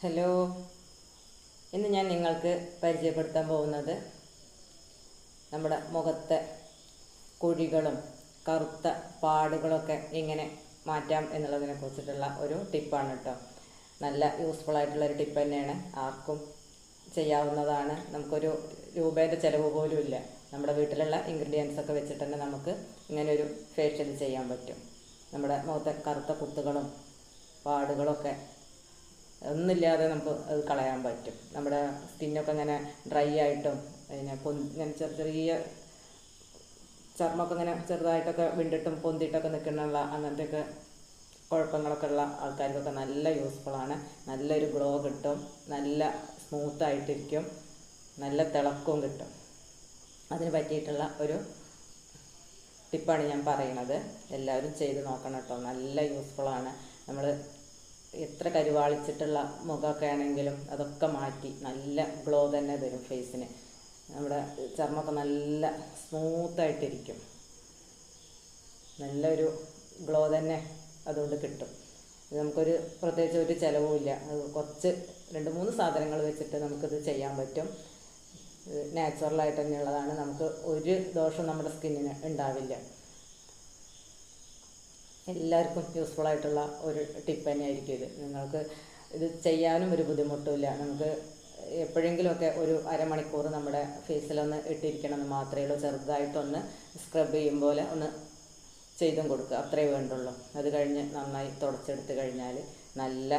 Hello. ഇന്ന് ഞാൻ നിങ്ങൾക്ക് പരിചയപ്പെടുത്താൻ പോകുന്നത് നമ്മുടെ മുഖത്തെ കുഴികളും കറുത്ത പാടുകളൊക്കെ എങ്ങനെ മാറ്റാം എന്നുള്ളതിനെ കുറിച്ചിട്ടുള്ള ഒരു ടിപ്പാണ് കേട്ടോ. നല്ല യൂസ്ഫുൾ ആയിട്ടുള്ള ഒരു ടിപ്പ് തന്നെയാണ്. ആർക്കും ചെയ്യാവുന്നതാണ്. നമുക്കൊരു രൂപേന്റെ ചിലവ് പോലും ഇല്ല. നമ്മുടെ വീട്ടിലുള്ള ഇൻഗ്രീഡിയൻസ് ഒക്കെ വെച്ചിട്ട് തന്നെ നമുക്ക് ഇങ്ങനെ ഒരു ഫേഷ്യൽ ചെയ്യാൻ പറ്റും. നമ്മുടെ മുഖത്തെ കറുത്ത കുത്തുകളും പാടുകളൊക്കെ ഒന്നുമില്ലാതെ നമുക്ക് അത് കളയാൻ പറ്റും. നമ്മുടെ സ്കിന്നൊക്കെ ഇങ്ങനെ ഡ്രൈ ആയിട്ടും പിന്നെ പൊന്തി ഇങ്ങനെ ചെറിയ ചർമ്മമൊക്കെ ഇങ്ങനെ ചെറുതായിട്ടൊക്കെ വിണ്ടിട്ടും പൊന്തിയിട്ടൊക്കെ നിൽക്കുന്നുള്ള അങ്ങനത്തെയൊക്കെ കുഴപ്പങ്ങളൊക്കെ ഉള്ള ആൾക്കാർക്കൊക്കെ നല്ല യൂസ്ഫുള്ളാണ് നല്ലൊരു ഗ്ലോ കിട്ടും. നല്ല സ്മൂത്തായിട്ടിരിക്കും നല്ല തിളക്കവും കിട്ടും. അതിന് പറ്റിയിട്ടുള്ള ഒരു ടിപ്പാണ് ഞാൻ പറയുന്നത്. എല്ലാവരും ചെയ്ത് നോക്കണം കേട്ടോ. നല്ല യൂസ്ഫുള്ളാണ് നമ്മൾ എത്ര കരുവാളിച്ചിട്ടുള്ള മുഖമൊക്കെ ആണെങ്കിലും അതൊക്കെ മാറ്റി നല്ല ഗ്ലോ തന്നെ തരും ഫേസിന് നമ്മുടെ ചർമ്മമൊക്കെ നല്ല സ്മൂത്തായിട്ടിരിക്കും നല്ലൊരു ഗ്ലോ തന്നെ അതുകൊണ്ട് കിട്ടും. നമുക്കൊരു പ്രത്യേകിച്ച് ഒരു ചിലവുമില്ല. അത് കുറച്ച് രണ്ട് മൂന്ന് സാധനങ്ങൾ വെച്ചിട്ട് നമുക്കിത് ചെയ്യാൻ പറ്റും. നാച്ചുറലായിട്ട് തന്നെയുള്ളതാണ്. നമുക്ക് ഒരു ദോഷം നമ്മുടെ സ്കിന്നിന് ഉണ്ടാവില്ല. എല്ലാവർക്കും യൂസ്ഫുൾ ആയിട്ടുള്ള ഒരു ടിപ്പ് തന്നെയായിരിക്കും ഇത്. നിങ്ങൾക്ക് ഇത് ചെയ്യാനും ഒരു ബുദ്ധിമുട്ടുമില്ല. നമുക്ക് എപ്പോഴെങ്കിലുമൊക്കെ ഒരു അരമണിക്കൂർ നമ്മുടെ ഫേസിലൊന്ന് ഇട്ടിരിക്കണമെന്ന് മാത്രമേ ഉള്ളൂ. ചെറുതായിട്ടൊന്ന് സ്ക്രബ് ചെയ്യും പോലെ ഒന്ന് ചെയ്തും കൊടുക്കുക. അത്രയേ വേണ്ടുള്ളൂ. അത് കഴിഞ്ഞ് നന്നായി തുടച്ചെടുത്ത് കഴിഞ്ഞാൽ നല്ല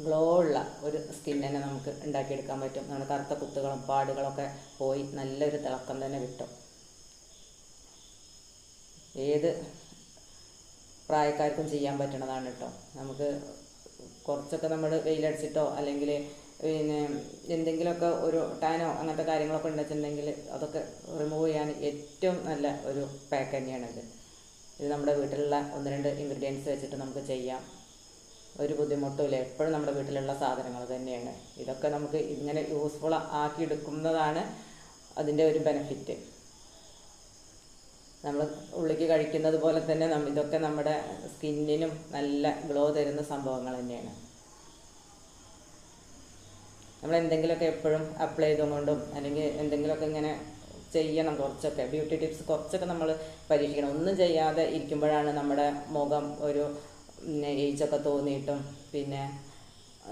ഗ്ലോ ഉള്ള ഒരു സ്കിൻ തന്നെ നമുക്ക് ഉണ്ടാക്കിയെടുക്കാൻ പറ്റും. നമ്മുടെ കറുത്ത കുത്തുകളും പാടുകളൊക്കെ പോയി നല്ലൊരു തിളക്കം തന്നെ കിട്ടും. ഏത് പ്രായക്കാർക്കും ചെയ്യാൻ പറ്റണതാണ് കേട്ടോ നമുക്ക് കുറച്ചൊക്കെ നമ്മൾ വെയിലടിച്ചിട്ടോ അല്ലെങ്കിൽ പിന്നെ എന്തെങ്കിലുമൊക്കെ ഒരു ടാനോ അങ്ങനത്തെ കാര്യങ്ങളൊക്കെ ഉണ്ടെന്നുണ്ടെങ്കിൽ അതൊക്കെ റിമൂവ് ചെയ്യാൻ ഏറ്റവും നല്ല ഒരു പാക്ക് തന്നെയാണിത് ഇത്. നമ്മുടെ വീട്ടിലുള്ള ഒന്ന് രണ്ട് ഇൻഗ്രീഡിയൻസ് വെച്ചിട്ട് നമുക്ക് ചെയ്യാം. ഒരു ബുദ്ധിമുട്ടുമില്ല എപ്പോഴും നമ്മുടെ വീട്ടിലുള്ള സാധനങ്ങൾ തന്നെയാണ്. ഇതൊക്കെ നമുക്ക് ഇങ്ങനെ യൂസ്ഫുൾ ആക്കി എടുക്കുന്നതാണ് അതിന്റെ ഒരു ബെനിഫിറ്റ് നമ്മൾ ഉള്ളിക്ക് കഴിക്കുന്നത് പോലെ തന്നെ ഇതൊക്കെ നമ്മുടെ സ്കിന്നിനും നല്ല ഗ്ലോ തരുന്ന സംഭവങ്ങൾ തന്നെയാണ്. നമ്മൾ എന്തെങ്കിലുമൊക്കെ എപ്പോഴും അപ്ലൈ ചെയ്തുകൊണ്ടും അല്ലെങ്കിൽ എന്തെങ്കിലുമൊക്കെ ഇങ്ങനെ ചെയ്യണം കുറച്ചൊക്കെ. ബ്യൂട്ടി ടിപ്സ് കുറച്ചൊക്കെ നമ്മൾ പരീക്ഷിക്കണം. ഒന്നും ചെയ്യാതെ ഇരിക്കുമ്പോഴാണ് നമ്മുടെ മുഖം ഒരു ഏജൊക്കെ തോന്നിയിട്ടും പിന്നെ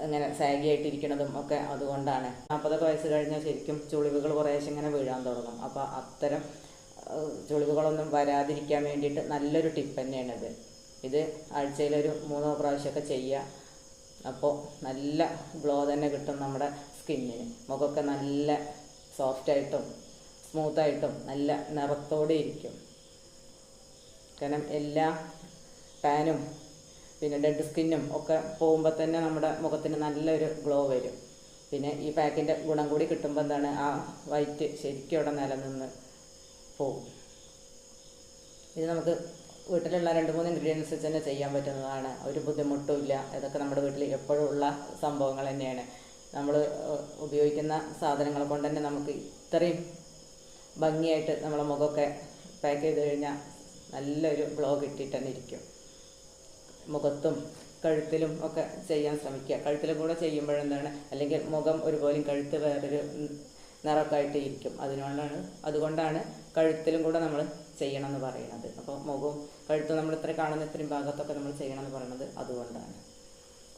ഇങ്ങനെ സാഗിയായിട്ടിരിക്കണതും ഒക്കെ അതുകൊണ്ടാണ്. നാൽപ്പതൊക്കെ വയസ്സ് കഴിഞ്ഞാൽ ശരിക്കും ചുളിവുകൾ കുറേശ്ശെ ഇങ്ങനെ വീഴാൻ തുടങ്ങും. അപ്പോൾ അത്തരം ചുളിവുകളൊന്നും വരാതിരിക്കാൻ വേണ്ടിയിട്ട് നല്ലൊരു ടിപ്പ് തന്നെയാണിത് ഇത്. ആഴ്ചയിലൊരു മൂന്നോ പ്രാവശ്യമൊക്കെ ചെയ്യുക. അപ്പോൾ നല്ല ഗ്ലോ തന്നെ കിട്ടും നമ്മുടെ സ്കിന്നിന്. മുഖമൊക്കെ നല്ല സോഫ്റ്റായിട്ടും സ്മൂത്തായിട്ടും നല്ല നിറത്തോടെ ഇരിക്കും. കാരണം എല്ലാ ടാനും പിന്നെ ഡെഡ് സ്കിന്നും ഒക്കെ പോകുമ്പോൾ തന്നെ നമ്മുടെ മുഖത്തിന് നല്ലൊരു ഗ്ലോ വരും. പിന്നെ ഈ പാക്കിന്റെ ഗുണം കൂടി കിട്ടുമ്പോൾ എന്താണ്? ആ വൈറ്റ് ശരിക്കും അവിടെ നിലനിന്ന് പോകും. ഇത് നമുക്ക് വീട്ടിലുള്ള രണ്ട് മൂന്ന് ഇൻഗ്രീഡിയൻസ് വെച്ച് തന്നെ ചെയ്യാൻ പറ്റുന്നതാണ്. ഒരു ബുദ്ധിമുട്ടും ഇല്ല. ഇതൊക്കെ നമ്മുടെ വീട്ടിൽ എപ്പോഴും ഉള്ള സംഭവങ്ങൾ തന്നെയാണ്. നമ്മൾ ഉപയോഗിക്കുന്ന സാധനങ്ങൾ കൊണ്ട് തന്നെ നമുക്ക് ഇത്രയും ഭംഗിയായിട്ട് നമ്മളെ മുഖമൊക്കെ പാക്ക് ചെയ്ത് കഴിഞ്ഞാൽ നല്ലൊരു ഗ്ലോ കിട്ടിയിട്ട് തന്നെ ഇരിക്കും. മുഖത്തും കഴുത്തിലും ഒക്കെ ചെയ്യാൻ ശ്രമിക്കുക. കഴുത്തിലും കൂടെ ചെയ്യുമ്പോഴെന്താണ്? അല്ലെങ്കിൽ മുഖം ഒരുപോലെയും കഴുത്ത് വേറൊരു നിറമൊക്കെ ആയിട്ട് ഇരിക്കും അതിനോടാണ് അതുകൊണ്ടാണ് കഴുത്തിലും കൂടെ നമ്മൾ ചെയ്യണം എന്ന് പറയുന്നത്. അപ്പോൾ മുഖവും കഴുത്തും നമ്മൾ ഇത്ര കാണുന്ന ഇത്രയും ഭാഗത്തൊക്കെ നമ്മൾ ചെയ്യണം എന്ന് പറയുന്നത് അതുകൊണ്ടാണ്.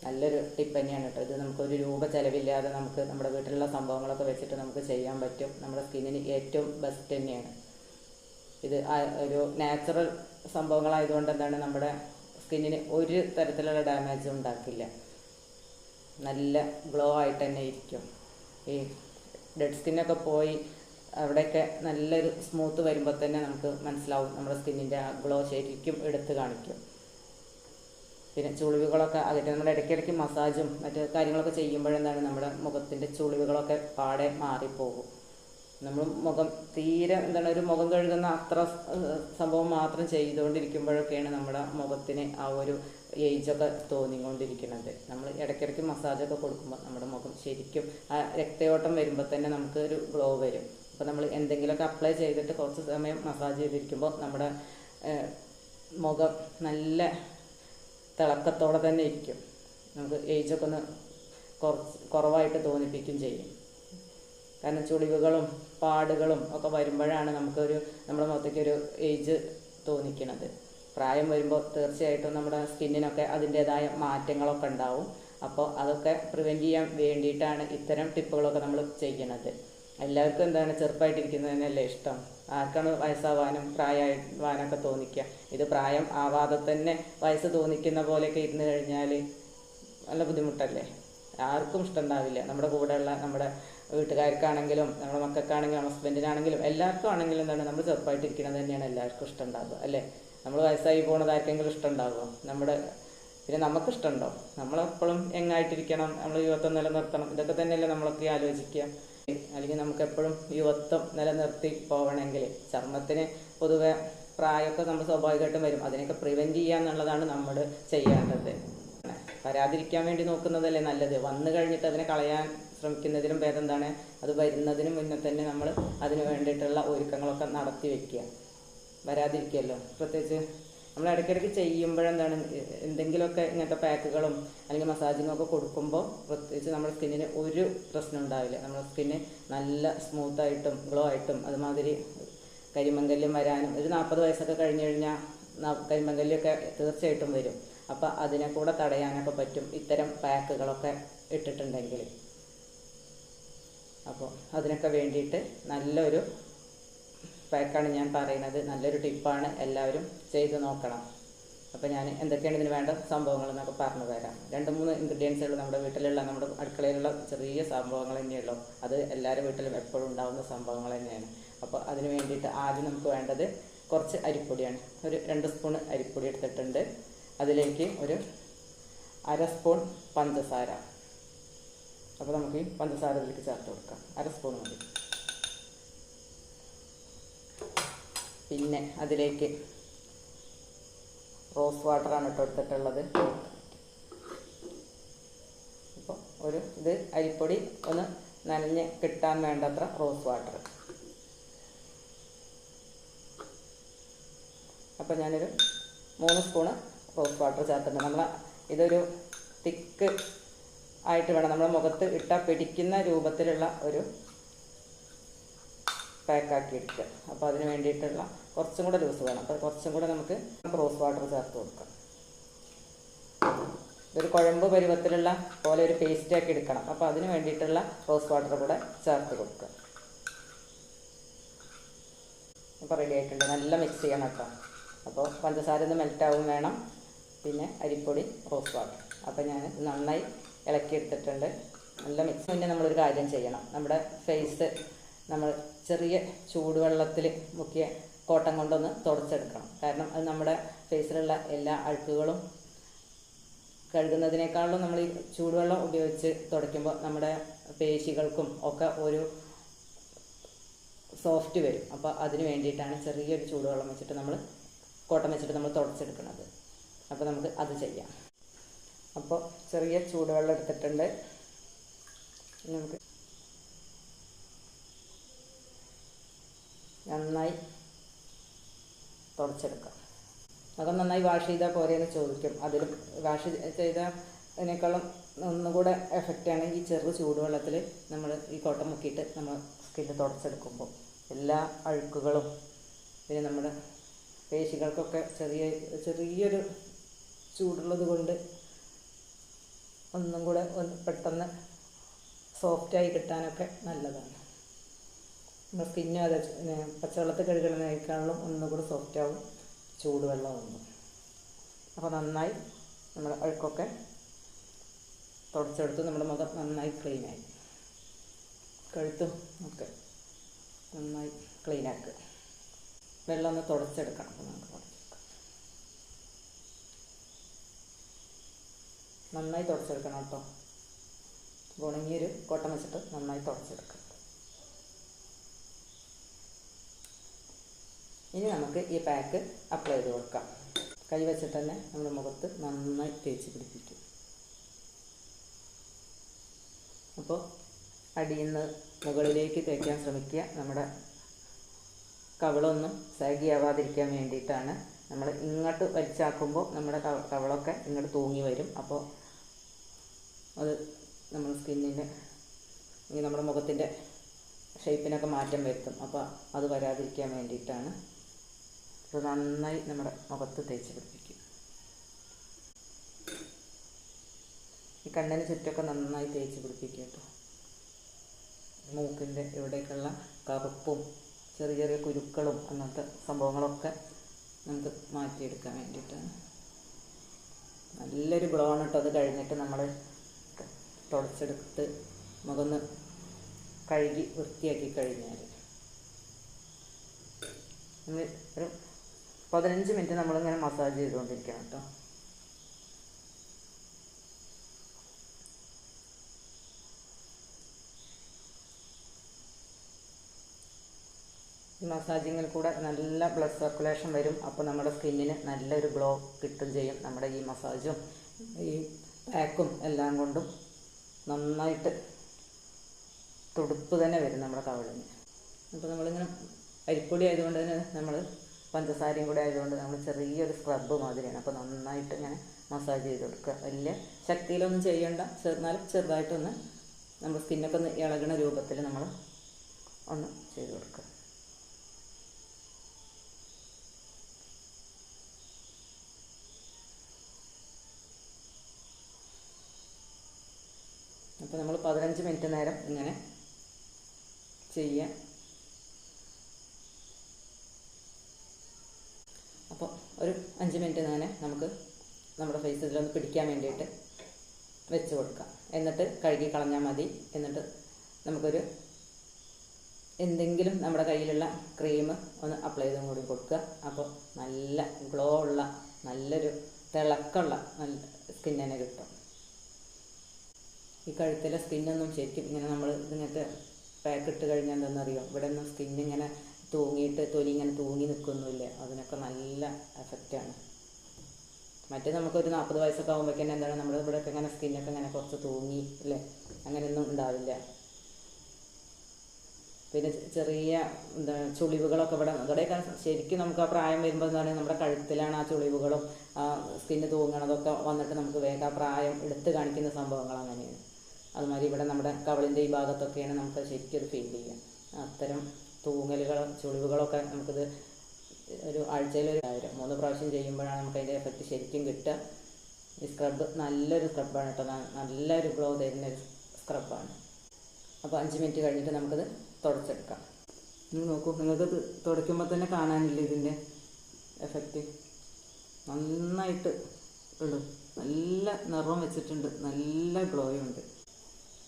നല്ലൊരു ടിപ്പ് തന്നെയാണ് കേട്ടോ. ഇത് നമുക്കൊരു രൂപ ചിലവില്ലാതെ നമുക്ക് നമ്മുടെ വീട്ടിലുള്ള സംഭവങ്ങളൊക്കെ വെച്ചിട്ട് നമുക്ക് ചെയ്യാൻ പറ്റും. നമ്മുടെ സ്കിന്നിന് ഏറ്റവും ബെസ്റ്റ് തന്നെയാണ്. ഇത് ഒരു നാച്ചുറൽ സംഭവങ്ങളായതുകൊണ്ട് എന്താണ് നമ്മുടെ സ്കിന്നിന് ഒരു തരത്തിലുള്ള ഡാമേജും ഉണ്ടാക്കില്ല. നല്ല ഗ്ലോ ആയിട്ട് തന്നെ ഇരിക്കും. ഈ ഡെഡ് സ്കിന്നൊക്കെ പോയി അവിടെയൊക്കെ നല്ലൊരു സ്മൂത്ത് വരുമ്പോൾ തന്നെ നമുക്ക് മനസ്സിലാവും നമ്മുടെ സ്കിന്നിന്റെ ആ ഗ്ലോ ശരിക്കും എടുത്ത് കാണിക്കും. പിന്നെ ചുളിവുകളൊക്കെ അതിന്റെ നമ്മൾ ഇടയ്ക്കിടയ്ക്ക് മസാജും മറ്റു കാര്യങ്ങളൊക്കെ ചെയ്യുമ്പോഴെന്താണ് നമ്മുടെ മുഖത്തിന്റെ ചുളിവുകളൊക്കെ പാടെ മാറിപ്പോകും. നമ്മൾ മുഖം തീരെ എന്താണ് ഒരു മുഖം കഴുകുന്ന അത്ര സംഭവം മാത്രം ചെയ്തുകൊണ്ടിരിക്കുമ്പോഴൊക്കെയാണ് നമ്മുടെ മുഖത്തിന് ആ ഒരു ഏജൊക്കെ തോന്നിക്കൊണ്ടിരിക്കുന്നത്. നമ്മൾ ഇടയ്ക്കിടയ്ക്ക് മസാജൊക്കെ കൊടുക്കുമ്പോൾ നമ്മുടെ മുഖം ശരിക്കും ആ രക്തയോട്ടം വരുമ്പോൾ തന്നെ നമുക്ക് ഒരു ഗ്ലോ വരും. അപ്പോൾ നമ്മൾ എന്തെങ്കിലുമൊക്കെ അപ്ലൈ ചെയ്തിട്ട് കുറച്ച് സമയം മസാജ് ചെയ്തിരിക്കുമ്പോൾ നമ്മുടെ മുഖം നല്ല തിളക്കത്തോടെ തന്നെ ഇരിക്കും. നമുക്ക് ഏജൊക്കെ ഒന്ന് കുറച്ച് കുറവായിട്ട് തോന്നിപ്പിക്കും ചെയ്യും. കാരണം ചുളിവുകളും പാടുകളും ഒക്കെ വരുമ്പോഴാണ് നമുക്കൊരു നമ്മുടെ മുഖത്തേക്കൊരു ഏജ് തോന്നിക്കണത്. പ്രായം വരുമ്പോൾ തീർച്ചയായിട്ടും നമ്മുടെ സ്കിന്നിനൊക്കെ അതിന്റെതായ മാറ്റങ്ങളൊക്കെ ഉണ്ടാവും. അപ്പോൾ അതൊക്കെ പ്രിവെന്റ് ചെയ്യാൻ വേണ്ടിയിട്ടാണ് ഇത്തരം ടിപ്പുകളൊക്കെ നമ്മൾ ചെയ്യുന്നത് എല്ലാവർക്കും എന്താണ് ചെറുപ്പമായിട്ടിരിക്കുന്നതിനല്ലേ ഇഷ്ടം? ആർക്കാണ് വയസ്സാവാനും പ്രായമാവാനൊക്കെ തോന്നിക്കുക? ഇത് പ്രായം ആവാതെ തന്നെ വയസ്സ് തോന്നിക്കുന്ന പോലെയൊക്കെ ഇരുന്ന് കഴിഞ്ഞാൽ നല്ല ബുദ്ധിമുട്ടല്ലേ? ആർക്കും ഇഷ്ടമുണ്ടാവില്ല നമ്മുടെ കൂടെയുള്ള നമ്മുടെ വീട്ടുകാർക്കാണെങ്കിലും നമ്മുടെ മക്കൾക്കാണെങ്കിലും ഹസ്ബൻഡിനാണെങ്കിലും എല്ലാവർക്കും ആണെങ്കിലും എന്താണ് നമ്മൾ ചെറുപ്പമായിട്ടിരിക്കുന്നത് തന്നെയാണ് എല്ലാവർക്കും ഇഷ്ടം ഉണ്ടാകുക അല്ലേ? നമ്മൾ വയസ്സായി പോകുന്നത് ആർക്കെങ്കിലും ഇഷ്ടം ഉണ്ടാകുമോ നമ്മുടെ പിന്നെ നമുക്ക് ഇഷ്ടമുണ്ടോ നമ്മളെപ്പോഴും എങ്ങായിട്ടിരിക്കണം നമ്മൾ യുവത്വം നിലനിർത്തണം ഇതൊക്കെ തന്നെയല്ലേ നമ്മളൊക്കെ ആലോചിക്കുക. അല്ലെങ്കിൽ നമുക്ക് എപ്പോഴും യുവത്വം നിലനിർത്തി പോകണമെങ്കിൽ ചർമ്മത്തിന് പൊതുവെ പ്രായമൊക്കെ നമ്മൾ സ്വാഭാവികമായിട്ടും വരും. അതിനൊക്കെ പ്രിവെന്റ് ചെയ്യുക എന്നുള്ളതാണ് നമ്മൾ ചെയ്യേണ്ടത്. വരാതിരിക്കാൻ വേണ്ടി നോക്കുന്നതല്ലേ നല്ലത്. വന്നു കഴിഞ്ഞിട്ട് അതിനെ കളയാൻ ശ്രമിക്കുന്നതിനും ഭേദം എന്താണ് അത് വരുന്നതിന് മുന്നേ തന്നെ നമ്മൾ അതിന് വേണ്ടിയിട്ടുള്ള ഒരുക്കങ്ങളൊക്കെ നടത്തി വെക്കുക. വരാതിരിക്കുമല്ലോ പ്രത്യേകിച്ച് നമ്മൾ ഇടയ്ക്കിടയ്ക്ക് ചെയ്യുമ്പോഴെന്താണ്? എന്തെങ്കിലുമൊക്കെ ഇങ്ങനത്തെ പാക്കുകളും അല്ലെങ്കിൽ മസാജിങ്ങും ഒക്കെ കൊടുക്കുമ്പോൾ പ്രത്യേകിച്ച് നമ്മുടെ സ്കിന്നിന് ഒരു പ്രശ്നം ഉണ്ടാവില്ല. നമ്മുടെ സ്കിന്ന് നല്ല സ്മൂത്തായിട്ടും ഗ്ലോ ആയിട്ടും അതുമാതിരി കരിമങ്കല്യം വരാനും ഒരു നാൽപ്പത് വയസ്സൊക്കെ കഴിഞ്ഞു കഴിഞ്ഞാൽ കരിമങ്കല്യമൊക്കെ തീർച്ചയായിട്ടും വരും. അപ്പോൾ അതിനെ കൂടെ തടയാനൊക്കെ പറ്റും ഇത്തരം പാക്കുകളൊക്കെ ഇട്ടിട്ടുണ്ടെങ്കിൽ അപ്പോൾ അതിനൊക്കെ വേണ്ടിയിട്ട് നല്ലൊരു പാക്കാണ് ഞാൻ പറയുന്നത്. നല്ലൊരു ടിപ്പാണ് എല്ലാവരും ചെയ്ത് നോക്കണം. അപ്പോൾ ഞാൻ എന്തൊക്കെയാണ് ഇതിന് വേണ്ട സംഭവങ്ങൾ എന്നൊക്കെ പറഞ്ഞു തരാം. രണ്ട് മൂന്ന് ഇൻഗ്രീഡിയൻസ് ഉള്ളൂ നമ്മുടെ വീട്ടിലുള്ള നമ്മുടെ അടുക്കളയിലുള്ള ചെറിയ സംഭവങ്ങൾ തന്നെയുള്ളൂ. അത് എല്ലാവരുടെ വീട്ടിലും എപ്പോഴും ഉണ്ടാകുന്ന സംഭവങ്ങൾ തന്നെയാണ്. അപ്പോൾ അതിന് വേണ്ടിയിട്ട് ആദ്യം നമുക്ക് വേണ്ടത് കുറച്ച് അരിപ്പൊടിയാണ്. ഒരു രണ്ട് സ്പൂൺ അരിപ്പൊടി എടുത്തിട്ടുണ്ട്. അതിലേക്ക് ഒരു അര സ്പൂൺ പഞ്ചസാര. അപ്പോൾ നമുക്ക് പഞ്ചസാര ഇതിലേക്ക് ചേർത്ത് കൊടുക്കാം. അര സ്പൂൺ മതി. പിന്നെ അതിലേക്ക് റോസ് വാട്ടറാണ് ഇട്ട് എടുത്തിട്ടുള്ളത്. അപ്പോൾ ഒരു ഇത് അരിപ്പൊടി ഒന്ന് നനഞ്ഞ് കിട്ടാൻ വേണ്ടത്ര റോസ് വാട്ടർ. അപ്പോൾ ഞാനൊരു മൂന്ന് സ്പൂണ് റോസ് വാട്ടർ ചേർത്തിട്ടുണ്ട്. നമ്മൾ ഇതൊരു തിക്ക് ആയിട്ട് വേണം. നമ്മുടെ മുഖത്ത് ഇട്ട പിടിക്കുന്ന രൂപത്തിലുള്ള ഒരു പാക്കാക്കി എടുക്കുക. അപ്പോൾ അതിന് വേണ്ടിയിട്ടുള്ള കുറച്ചും കൂടെ ലൂസ് വേണം. അപ്പോൾ കുറച്ചും കൂടെ നമുക്ക് റോസ് വാട്ടർ ചേർത്ത് കൊടുക്കാം. ഇതൊരു കുഴമ്പ് പരുവത്തിലുള്ള പോലെ ഒരു പേസ്റ്റ് ആക്കി എടുക്കണം. അപ്പോൾ അതിന് വേണ്ടിയിട്ടുള്ള റോസ് വാട്ടർ കൂടെ ചേർത്ത് കൊടുക്കുക. അപ്പോൾ റെഡി ആയിട്ടുണ്ട്. നല്ല മിക്സ് ചെയ്യണം കേട്ടോ. അപ്പോൾ പഞ്ചസാര ഒന്ന് മെൽറ്റാവും വേണം. പിന്നെ അരിപ്പൊടി റോസ് വാട്ടർ. അപ്പോൾ ഞാൻ നന്നായി ഇളക്കിയെടുത്തിട്ടുണ്ട്. നല്ല മിക്സ് മുന്നേ നമ്മളൊരു കാര്യം ചെയ്യണം. നമ്മുടെ ഫേസ് നമ്മൾ ചെറിയ ചൂടുവെള്ളത്തിൽ മുക്കിയ കോട്ടൺ കൊണ്ടൊന്ന് തുടച്ചെടുക്കണം. കാരണം അത് നമ്മുടെ ഫേസിലുള്ള എല്ലാ അഴുക്കുകളും കഴുകുന്നതിനേക്കാളും നമ്മൾ ഈ ചൂടുവെള്ളം ഉപയോഗിച്ച് തുടയ്ക്കുമ്പോൾ നമ്മുടെ പേശികൾക്കും ഒക്കെ ഒരു സോഫ്റ്റ് വരും. അപ്പോൾ അതിന് വേണ്ടിയിട്ടാണ് ചെറിയൊരു ചൂടുവെള്ളം വെച്ചിട്ട് നമ്മൾ കോട്ടൺ വെച്ചിട്ട് നമ്മൾ തുടച്ചെടുക്കുന്നത്. അപ്പോൾ നമുക്ക് അത് ചെയ്യാം. അപ്പോൾ ചെറിയ ചൂടുവെള്ളം എടുത്തിട്ടുണ്ട്. നമുക്ക് നന്നായി തുടച്ചെടുക്കാം. അതൊക്കെ നന്നായി വാഷ് ചെയ്താൽ പോരെയെന്ന് ചോദിക്കും. അതിൽ വാഷ് ചെയ്തതിനേക്കാളും ഒന്നുകൂടെ എഫക്റ്റാണ് ഈ ചെറു ചൂടുവെള്ളത്തിൽ നമ്മൾ ഈ കോട്ട മുക്കിയിട്ട് നമ്മൾ സ്കിന്ന് തുടച്ചെടുക്കുമ്പോൾ എല്ലാ അഴുക്കുകളും പിന്നെ നമ്മുടെ പേശികൾക്കൊക്കെ ചെറിയ ചെറിയൊരു ചൂടുള്ളത് കൊണ്ട് ഒന്നും കൂടെ ഒന്ന് പെട്ടെന്ന് സോഫ്റ്റായി കിട്ടാനൊക്കെ നല്ലതാണ്. നമ്മുടെ സ്കിന്നും അതെ പച്ചവെള്ളത്തിൽ കഴുകുന്നതിനേക്കാളും ഒന്നും കൂടെ സോഫ്റ്റ് ആവും ചൂടുവെള്ളമാകുമ്പോൾ അപ്പോൾ നന്നായി നമ്മുടെ അഴുക്കൊക്കെ തുടച്ചെടുത്ത് നമ്മുടെ മുഖം നന്നായി ക്ലീനായി കഴുത്തും ഒക്കെ നന്നായി ക്ലീനാക്കുക വെള്ളം ഒന്ന് തുടച്ചെടുക്കണം. അപ്പോൾ നമുക്ക് തുടച്ചെടുക്കാം നന്നായി തുടച്ചെടുക്കണം കേട്ടോ. ഉണങ്ങിയൊരു കോട്ടം വെച്ചിട്ട് നന്നായി തുടച്ചെടുക്കാം. ഇനി നമുക്ക് ഈ പാക്ക് അപ്ലൈ ചെയ്ത് കൊടുക്കാം. കൈ വെച്ചിട്ട് തന്നെ നമ്മുടെ മുഖത്ത് നന്നായി തേച്ച് പിടിപ്പിക്കും. അപ്പോൾ അടിയിൽ നിന്ന് മുകളിലേക്ക് തേക്കാൻ ശ്രമിക്കുക. നമ്മുടെ കവളൊന്നും സാഗിയാവാതിരിക്കാൻ വേണ്ടിയിട്ടാണ്. നമ്മൾ ഇങ്ങോട്ട് വലിച്ചാക്കുമ്പോൾ നമ്മുടെ കവ- കവളൊക്കെ ഇങ്ങോട്ട് തൂങ്ങി വരും. അപ്പോൾ അത് നമ്മൾ സ്കിന്നിന്റെ ഈ നമ്മുടെ മുഖത്തിന്റെ ഷേപ്പിനൊക്കെ മാറ്റം വരുത്തും. അപ്പോൾ അത് വരാതിരിക്കാൻ വേണ്ടിയിട്ടാണ് ഇത് നന്നായി നമ്മുടെ മുഖത്ത് തേച്ച് പിടിപ്പിക്കും ഈ കണ്ണിന് ചുറ്റൊക്കെ നന്നായി തേച്ച് പിടിപ്പിക്കുക കേട്ടോ. മൂക്കിന്റെ ഇവിടേക്കുള്ള കറുപ്പും ചെറിയ ചെറിയ കുരുക്കളും അങ്ങനത്തെ സംഭവങ്ങളൊക്കെ നമുക്ക് മാറ്റിയെടുക്കാൻ വേണ്ടിയിട്ടാണ്. നല്ലൊരു ഗ്ലോ ആണ് കേട്ടോ. അത് കഴിഞ്ഞിട്ട് നമ്മൾ തുടച്ചെടുത്ത് നമുക്കൊന്ന് കഴുകി വൃത്തിയാക്കി കഴിഞ്ഞാൽ നമ്മൾ ഒരു പതിനഞ്ച് മിനിറ്റ് നമ്മളിങ്ങനെ മസാജ് ചെയ്തുകൊണ്ടിരിക്കണം കേട്ടോ മസാജിങ്ങിൽ കൂടെ നല്ല ബ്ലഡ് സർക്കുലേഷൻ വരും. അപ്പോൾ നമ്മുടെ സ്കിന്നിന് നല്ലൊരു ഗ്ലോ കിട്ടും ചെയ്യും. നമ്മുടെ ഈ മസാജും ഈ പാക്കും എല്ലാം കൊണ്ടും. നന്നായിട്ട് തുടുപ്പ് തന്നെ വരും നമ്മുടെ കവിളിന്. അപ്പോൾ നമ്മളിങ്ങനെ അരിപ്പൊടി ആയതുകൊണ്ട് തന്നെ നമ്മൾ പഞ്ചസാരയും കൂടെ ആയതുകൊണ്ട് നമ്മൾ ചെറിയൊരു സ്ക്രബ് മാതിരിയാണ്. അപ്പോൾ നന്നായിട്ട് ഇങ്ങനെ മസാജ് ചെയ്ത് കൊടുക്കുക. വലിയ ശക്തിയിലൊന്നും ചെയ്യേണ്ട. ചെറുന്നാലും ചെറുതായിട്ടൊന്ന് നമ്മൾ സ്കിന്നൊക്കെ ഒന്ന് ഇളകണ രൂപത്തിൽ നമ്മൾ ഒന്ന് ചെയ്ത് കൊടുക്കുക. അപ്പോൾ നമ്മൾ പതിനഞ്ച് മിനിറ്റ് നേരം ഇങ്ങനെ ചെയ്യാം. അപ്പോൾ ഒരു അഞ്ച് മിനിറ്റ് നേരം നമുക്ക് നമ്മുടെ ഫേസ് ഇതിലൊന്ന് പിടിക്കാൻ വേണ്ടിയിട്ട് വെച്ച് കൊടുക്കാം. എന്നിട്ട് കഴുകി കളഞ്ഞാൽ മതി. എന്നിട്ട് നമുക്കൊരു എന്തെങ്കിലും നമ്മുടെ കയ്യിലുള്ള ക്രീം ഒന്ന് അപ്ലൈ ചെയ്തും കൂടി കൊടുക്കുക. അപ്പോൾ നല്ല ഗ്ലോ ഉള്ള നല്ലൊരു തിളക്കമുള്ള നല്ല സ്കിന്നിനെ കിട്ടും. ഈ കഴുത്തിലെ സ്കിന്നൊന്നും ശരിക്കും ഇങ്ങനെ നമ്മൾ ഇതിങ്ങനത്തെ പാക്ക് ഇട്ട് കഴിഞ്ഞാൽ എന്താണെന്നറിയോ? ഇവിടെ സ്കിൻ സ്കിന്നിങ്ങനെ തൂങ്ങിയിട്ട് തൊലി ഇങ്ങനെ തൂങ്ങി നിൽക്കൊന്നുമില്ല? അതിനൊക്കെ നല്ല എഫക്റ്റാണ് മറ്റേ നമുക്കൊരു നാൽപ്പത് വയസ്സൊക്കെ ആകുമ്പോഴേക്കും എന്താണ്? നമ്മുടെ ഇവിടെയൊക്കെ ഇങ്ങനെ സ്കിന്നൊക്കെ ഇങ്ങനെ കുറച്ച് തൂങ്ങി അല്ലേ? അങ്ങനെയൊന്നും ഉണ്ടാവില്ല. പിന്നെ ചെറിയ എന്താ ചുളിവുകളൊക്കെ ഇവിടെ ഇവിടെയൊക്കെ ശരിക്കും നമുക്ക് ആ പ്രായം വരുമ്പോൾ എന്താണ്? നമ്മുടെ കഴുത്തിലാണ് ആ ചുളിവുകളും സ്കിന്ന് തൂങ്ങണതൊക്കെ വന്നിട്ട് നമുക്ക് വേഗം പ്രായം എടുത്ത് കാണിക്കുന്ന സംഭവങ്ങൾ അങ്ങനെയാണ്. അതുമാതിരി ഇവിടെ നമ്മുടെ കവളിന്റെ ഈ ഭാഗത്തൊക്കെയാണ് നമുക്ക് ശരിക്കും ഫീൽ ചെയ്യുക അത്തരം തൂങ്ങലുകളും ചുളിവുകളൊക്കെ നമുക്കിത് ഒരു ആഴ്ചയിൽ ഒരു ആയിരം മൂന്ന് പ്രാവശ്യം ചെയ്യുമ്പോഴാണ് നമുക്ക് അതിന്റെ എഫക്റ്റ് ശരിക്കും കിട്ടുക. ഈ സ്ക്രബ് നല്ലൊരു സ്ക്രബാണ് കേട്ടോ. നല്ലൊരു ഗ്ലോ തരുന്ന ഒരു സ്ക്രബാണ് അപ്പോൾ അഞ്ച് മിനിറ്റ് കഴിഞ്ഞിട്ട് നമുക്കത് തുടച്ചെടുക്കാം. നിങ്ങൾ നോക്കൂ നിങ്ങൾക്ക് തുടയ്ക്കുമ്പോൾ തന്നെ കാണാനില്ല ഇതിന്റെ എഫക്റ്റ് നന്നായിട്ട് ഉണ്ട് നല്ല നിറം വെച്ചിട്ടുണ്ട്. നല്ല ഗ്ലോയും ഉണ്ട്.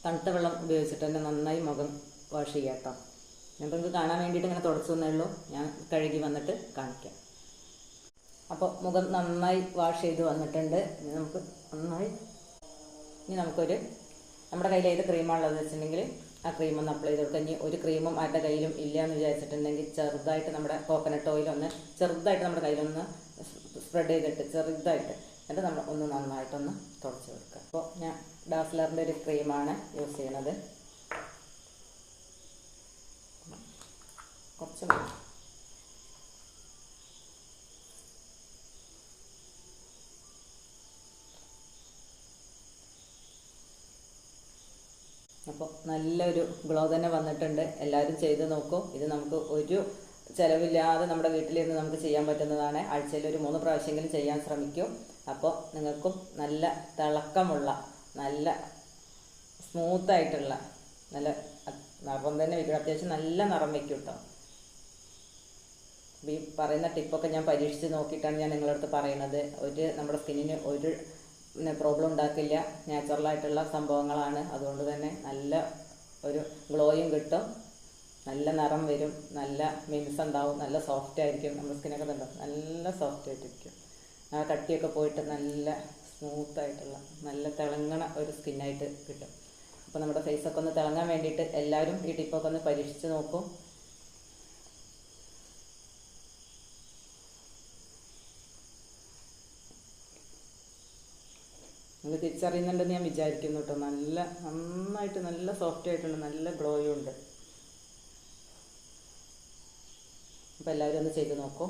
തണുത്ത വെള്ളം ഉപയോഗിച്ചിട്ട് തന്നെ നന്നായി മുഖം വാഷ് ചെയ്യാം കേട്ടോ നിങ്ങൾക്ക് കാണാൻ വേണ്ടിയിട്ട് ഇങ്ങനെ തുടച്ചു തന്നേ ഉള്ളൂ. ഞാൻ കഴുകി വന്നിട്ട് കാണിക്കാം. അപ്പോൾ മുഖം നന്നായി വാഷ് ചെയ്ത് വന്നിട്ടുണ്ട്. ഇനി നമുക്ക് നന്നായി ഇനി നമുക്കൊരു നമ്മുടെ കയ്യിൽ ഏത് ക്രീമാണുള്ളത് വെച്ചിട്ടുണ്ടെങ്കിൽ ആ ക്രീം ഒന്ന് അപ്ലൈ ചെയ്ത് കൊടുക്കുക ഇനി ഒരു ക്രീമും ആരുടെ കയ്യിലും ഇല്ല എന്ന് വിചാരിച്ചിട്ടുണ്ടെങ്കിൽ ചെറുതായിട്ട് നമ്മുടെ കോക്കനട്ട് ഓയിൽ ഒന്ന് ചെറുതായിട്ട് നമ്മുടെ കയ്യിലൊന്ന് സ്പ്രെഡ് ചെയ്തിട്ട് ചെറുതായിട്ട് എന്നിട്ട് നമ്മൾ ഒന്ന് നന്നായിട്ടൊന്ന് തുടച്ച് കൊടുക്കുക അപ്പോൾ ഞാൻ ഡാസ്ലറിന്റെ ഒരു ക്രീമാണ് യൂസ് ചെയ്യണത് കുറച്ച്. അപ്പോൾ നല്ലൊരു ഗ്ലോ തന്നെ വന്നിട്ടുണ്ട്. എല്ലാവരും ചെയ്ത് നോക്കൂ. ഇത് നമുക്ക് ഒരു ചിലവില്ലാതെ നമ്മുടെ വീട്ടിലിരുന്ന് നമുക്ക് ചെയ്യാൻ പറ്റുന്നതാണ്. ആഴ്ചയിൽ ഒരു മൂന്ന് പ്രാവശ്യമെങ്കിലും ചെയ്യാൻ ശ്രമിക്കും. അപ്പോൾ നിങ്ങൾക്കും നല്ല തിളക്കമുള്ള നല്ല സ്മൂത്തായിട്ടുള്ള നല്ല നിറം തന്നെ വയ്ക്കും അത്യാവശ്യം നല്ല നിറം വയ്ക്കും കേട്ടോ ഈ പറയുന്ന ടിപ്പൊക്കെ ഞാൻ പരീക്ഷിച്ച് നോക്കിയിട്ടാണ് ഞാൻ നിങ്ങളുടെ അടുത്ത് പറയുന്നത് ഒരു നമ്മുടെ സ്കിന്നിന് ഒരു പ്രോബ്ലം ഉണ്ടാക്കില്ല. നാച്ചുറലായിട്ടുള്ള സംഭവങ്ങളാണ്. അതുകൊണ്ട് തന്നെ നല്ല ഒരു ഗ്ലോയും കിട്ടും. നല്ല നിറം വരും. നല്ല മിനുസ് ഉണ്ടാവും. നല്ല സോഫ്റ്റ് ആയിരിക്കും. നമ്മുടെ സ്കിന്നൊക്കെ നല്ല സോഫ്റ്റ് ആയിട്ടിരിക്കും ആ കട്ടിയൊക്കെ പോയിട്ട് നല്ല സ്മൂത്ത് ആയിട്ടുള്ള നല്ല തിളങ്ങണ ഒരു സ്കിന്നായിട്ട് കിട്ടും. അപ്പോൾ നമ്മുടെ ഫേസൊക്കെ ഒന്ന് തിളങ്ങാൻ വേണ്ടിയിട്ട് എല്ലാവരും ഈ ടിപ്പൊക്കെ ഒന്ന് പരീക്ഷിച്ച് നോക്കും. നിങ്ങൾ തിരിച്ചറിയുന്നുണ്ടെന്ന് ഞാൻ വിചാരിക്കുന്നു കേട്ടോ. നല്ല നന്നായിട്ട് നല്ല സോഫ്റ്റ് ആയിട്ടുണ്ട് നല്ല ഗ്ലോയും ഉണ്ട്. അപ്പോൾ എല്ലാവരും ഒന്ന് ചെയ്ത് നോക്കൂ.